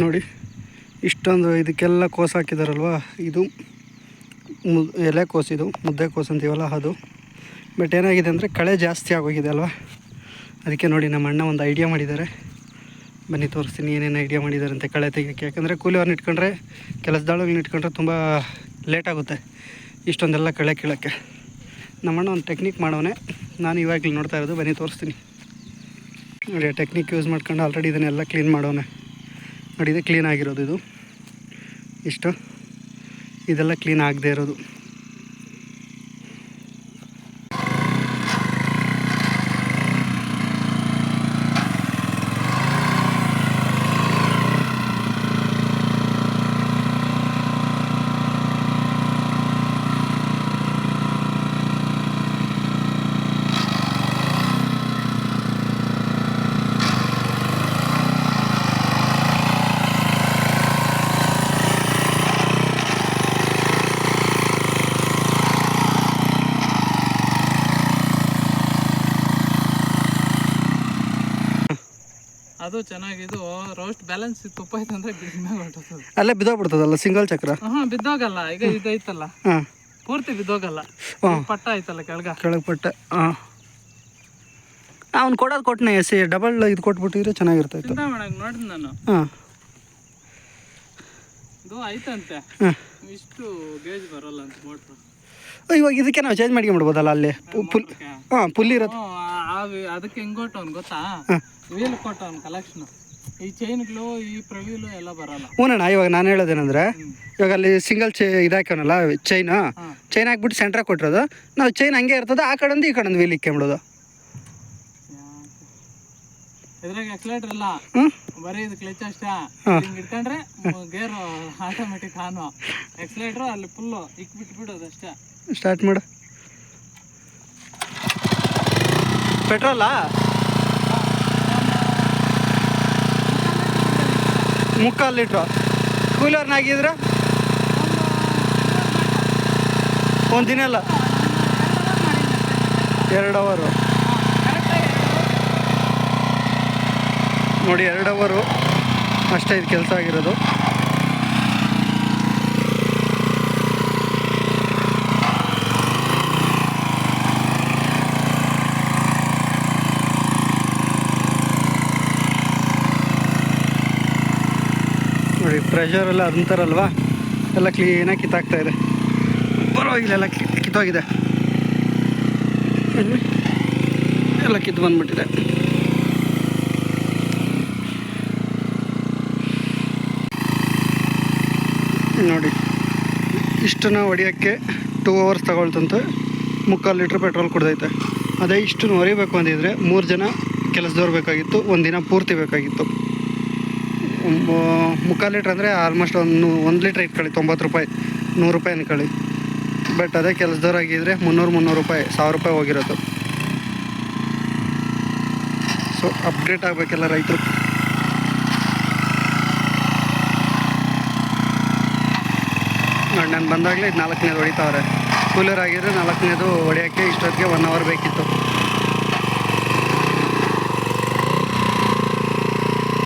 ನೋಡಿ, ಇಷ್ಟೊಂದು ಇದಕ್ಕೆಲ್ಲ ಕೋಸು ಹಾಕಿದಾರಲ್ವ? ಇದು ಮು, ಎಲೆ ಕೋಸು ಇದು, ಮುದ್ದೆ ಕೋಸು ಅಂತೀವಲ್ಲ ಅದು. ಬಟ್ ಏನಾಗಿದೆ ಅಂದರೆ ಕಳೆ ಜಾಸ್ತಿ ಆಗೋಗಿದೆ ಅಲ್ವಾ? ಅದಕ್ಕೆ ನೋಡಿ ನಮ್ಮ ಅಣ್ಣ ಒಂದು ಐಡಿಯಾ ಮಾಡಿದ್ದಾರೆ. ಬನ್ನಿ ತೋರಿಸ್ತೀನಿ ಏನೇನು ಐಡಿಯಾ ಮಾಡಿದ್ದಾರೆ ಅಂತ ಕಳೆ ತೆಗಿಯೋಕ್ಕೆ ಯಾಕಂದರೆ ಕೂಲಿಯವ್ರನ್ನ ಇಟ್ಕೊಂಡ್ರೆ ಕೆಲಸದಾಳುಗಳನ್ನ ಇಟ್ಕೊಂಡ್ರೆ ತುಂಬ ಲೇಟ್ ಆಗುತ್ತೆ ಇಷ್ಟೊಂದೆಲ್ಲ ಕಳೆ ಕೀಳೋಕ್ಕೆ. ನಮ್ಮಣ್ಣ ಒಂದು ಟೆಕ್ನಿಕ್ ಮಾಡೋನೆ. ನಾನು ಇವಾಗಲೇ ನೋಡ್ತಾ ಇರೋದು. ಬನ್ನಿ ತೋರಿಸ್ತೀನಿ. ನೋಡಿ ಟೆಕ್ನಿಕ್ ಯೂಸ್ ಮಾಡ್ಕೊಂಡು ಆಲ್ರೆಡಿ ಇದನ್ನೆಲ್ಲ ಕ್ಲೀನ್ ಮಾಡೋನೆ. ನೋಡಿ ಇದು ಕ್ಲೀನ್ ಆಗಿರೋದು ಇದು. ಇಷ್ಟು. ಇದೆಲ್ಲ ಕ್ಲೀನ್ ಆಗದೆ ಇರೋದು. ಅದು ಚೆನ್ನಾಗಿದು ರೋಸ್ಟ್ ಬ್ಯಾಲೆನ್ಸ್ ತುಪ್ಪ ಐತೆ ಅಂದ್ರೆ ಹೊರಟೋಗ್ತದೆ ಅಲ್ಲೇ ಬಿದ್ದೋಗ್ಬಿಡ್ತದಲ್ಲ ಸಿಂಗಲ್ ಚಕ್ರ? ಹಾ ಬಿದ್ದೋಗಲ್ಲ ಈಗ ಇದೈತಲ್ಲ. ಹಾಂ. ಪೂರ್ತಿ ಬಿದ್ದೋಗಲ್ಲ. ಹಾ. ಈ ಪಟ್ಟ ಐತಲ್ಲ ಕೆಳಗ? ಕೆಳಗೆ ಪಟ್ಟ ಹಾಂ. ಅವ್ನು ಕೊಡೋದು ಕೊಟ್ಟನೆ ಸಿ ಡಬಲ್ ಇದು ಕೊಟ್ಬಿಟ್ಟಿದ್ರೆ ಚೆನ್ನಾಗಿರ್ತಾಯಿತ್ತು ಚಿಂತಾಮಣಗ್ ನೋಡಿದ್ ನಾನು. ಹಾಂ. ಇದು ಐತಂತೆ. ಹಾಂ. ಇಷ್ಟು ಗೇಜ್ ಬರಲ್ಲ ಅಂತ ಮೋಟ್ರು ಇವಾಗ ಇದಕ್ಕೆ ನಾವು ಚೇಂಜ್ ಮಾಡ್ಕೊಂಬಿಡ್ಬೋದಲ್ಲ ಅಲ್ಲಿ? ಪು- ಪುಲ್ ಹಾಂ ಪುಲ್ ಇರೋದು ಅದಕ್ಕೆ ಹೆಂಗ್ ಅವ್ನು ಗೊತ್ತಾ? ಹಾಂ. ವೀಲ್ ಕೊಟ್ಟವ್ನು ಕಲೆಕ್ಷನ್ ಈ ಚೈನ್ಗಳು ಈ ಪ್ರವೀಲು ಎಲ್ಲ ಬರಲ್ಲ. ಹ್ಞೂನಣ್ಣ ಇವಾಗ ನಾನು ಹೇಳೋದೇನಂದ್ರೆ. ಇವಾಗ ಅಲ್ಲಿ ಸಿಂಗಲ್ ಚೈ ಇದಾಕ್ಯವನಲ್ಲ ಚೈನು. ಚೈನ್ ಹಾಕ್ಬಿಟ್ಟು ಸೆಂಟ್ರಾಗಿ ಕೊಟ್ಟಿರೋದು. ನಾವು ಚೈನ್ ಹಂಗೆ ಇರ್ತದೆ ಆ ಕಡೆಂದು ಈ ಕಡೆಂದು ವೀಲ್ ಇಕ್ಕೊಂಬಿಡೋದು ಇದ್ರಾಗ ಎಕ್ಸಲೇಟರ್ ಇಲ್ಲ ಬರೀ ಇದು ಕ್ಲಚ್ ಅಷ್ಟೇ. ಹಾ. ಇಟ್ಕೊಂಡ್ರೆ ಗೇರು ಆಟೋಮೆಟಿಕ್ ಆನು ಎಕ್ಸಲೇಟರ್ ಅಲ್ಲಿ ಫುಲ್ಲು ಇಕ್ ಬಿಟ್ಬಿಡೋದು ಅಷ್ಟೇ. ಸ್ಟಾರ್ಟ್ ಮಾಡು. ಪೆಟ್ರೋಲಾ ಮುಕ್ಕಾಲು ಲೀಟ್ರು. ಕೂಲರ್ನಾಗಿದ್ರೆ ಒಂದು ದಿನ ಅಲ್ಲ. ಎರಡು ಅವರು ನೋಡಿ, ಎರಡು ಅವರು ಅಷ್ಟೇ ಇದು ಕೆಲಸ ಆಗಿರೋದು. ನೋಡಿ ಪ್ರೆಷರ್ ಎಲ್ಲ ಅಂತಾರಲ್ವಾ? ಎಲ್ಲ ಕ್ಲೀನಾಗಿ ಕಿತ್ತಾಗ್ತಾ ಇದೆ. ಪರವಾಗಿಲ್ಲ, ಎಲ್ಲ ಕಿತ್ತೋಗಿದೆ. ಎಲ್ಲ ಕಿತ್ತು ಬಂದ್ಬಿಟ್ಟಿದೆ. ನೋಡಿ, ಇಷ್ಟನ್ನ ಹೊಡಿಯೋಕ್ಕೆ ಟೂ ಅವರ್ಸ್ ತಗೊಳ್ತಂತೆ. ಮುಕ್ಕಾಲು ಲೀಟ್ರ್ ಪೆಟ್ರೋಲ್ ಕುಡ್ದೈತೆ. ಅದೇ ಇಷ್ಟನ್ನು ಹೊರಿಬೇಕು ಅಂದಿದ್ರೆ ಮೂರು ಜನ ಕೆಲಸದವ್ರು ಬೇಕಾಗಿತ್ತು, ಒಂದಿನ ಪೂರ್ತಿ ಬೇಕಾಗಿತ್ತು. ಮುಕ್ಕಾಲು ಲೀಟ್ರ್ ಅಂದರೆ ಆಲ್ಮೋಸ್ಟ್ ಒಂದು ಒಂದು ಲೀಟ್ರ್ ಇಟ್ಕೊಳ್ಳಿ ತೊಂಬತ್ತು ರೂಪಾಯಿ, ನೂರು ರೂಪಾಯಿ ಅನ್ಕೊಳ್ಳಿ ಬಟ್ ಅದೇ ಕೆಲಸದವ್ರಾಗಿದ್ದರೆ ಮುನ್ನೂರು ಮುನ್ನೂರು ರೂಪಾಯಿ, ಸಾವಿರ ರೂಪಾಯಿ ಹೋಗಿರೋದು. ಸೊ ಅಪ್ಡೇಟ್ ಆಗಬೇಕೆಲ್ಲ ರೈತರು. ನೋಡಿ ನಾನು ಬಂದಾಗಲೇ ಇದು ನಾಲ್ಕನೇದು ಹೊಡಿತಾವ್ರೆ. ಕೂಲರ್ ಆಗಿದ್ರೆ ನಾಲ್ಕನೇದು ಹೊಡೆಯೋಕ್ಕೆ ಇಷ್ಟೊತ್ತಿಗೆ ಒನ್ ಅವರ್ ಬೇಕಿತ್ತು.